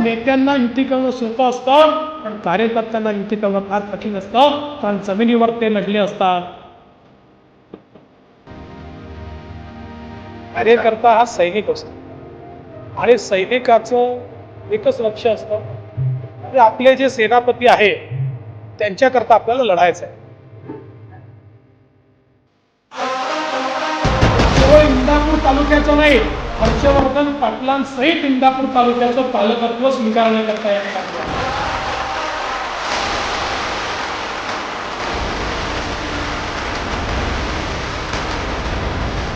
नेत्यांना युती करणं सोपं असतं पण कार्यकर्त्यांना युती करणं फार कठीण असतं कारण जमिनीवर ते लढले असतात. कार्यकर्ता हा सैनिक असतो. आणि सैनिकाचं एकच लक्ष असतं आपले जे सेनापती आहे त्यांच्याकरता आपल्याला लढायचं आहे. तालुक्याचं नाही हर्षवर्धन पाटलांसहित इंदापूर तालुक्याचं पालकत्व स्वीकारण्याकरता या ठिकाणी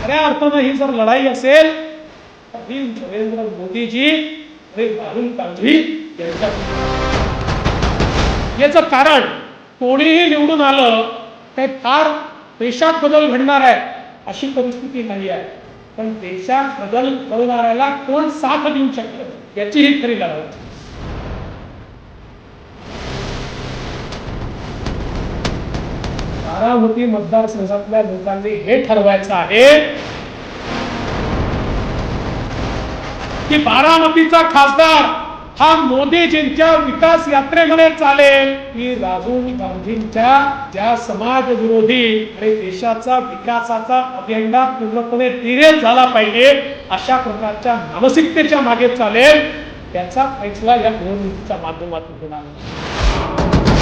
खऱ्या अर्थानं ही जर लढाई असेल तर ही नरेंद्र मोदीजी हे राहुल गांधी यांच्या याचं कारण कोणीही निवडून आलं ते फार देशात बदल घडणार आहे अशी परिस्थिती नाही आहे. पण देशात बदल घडवणाऱ्याला कोण साथ देऊ शकतं याची ही खरी लढाई बारामती मतदारसंघातल्या लोकांनी हे ठरवायचं आहे की बारामतीचा खासदार हा मोदीजींच्या विकास यात्रेमध्ये चालेल. की राजीव गांधींच्या ज्या समाज विरोधी आणि देशाचा विकासाचा अजेंडा पूर्णपणे तिरेच झाला पाहिजे अशा प्रकारच्या मानसिकतेच्या मागे चालेल. त्याचा फैसला या निवडणुकीच्या माध्यमातून होणार.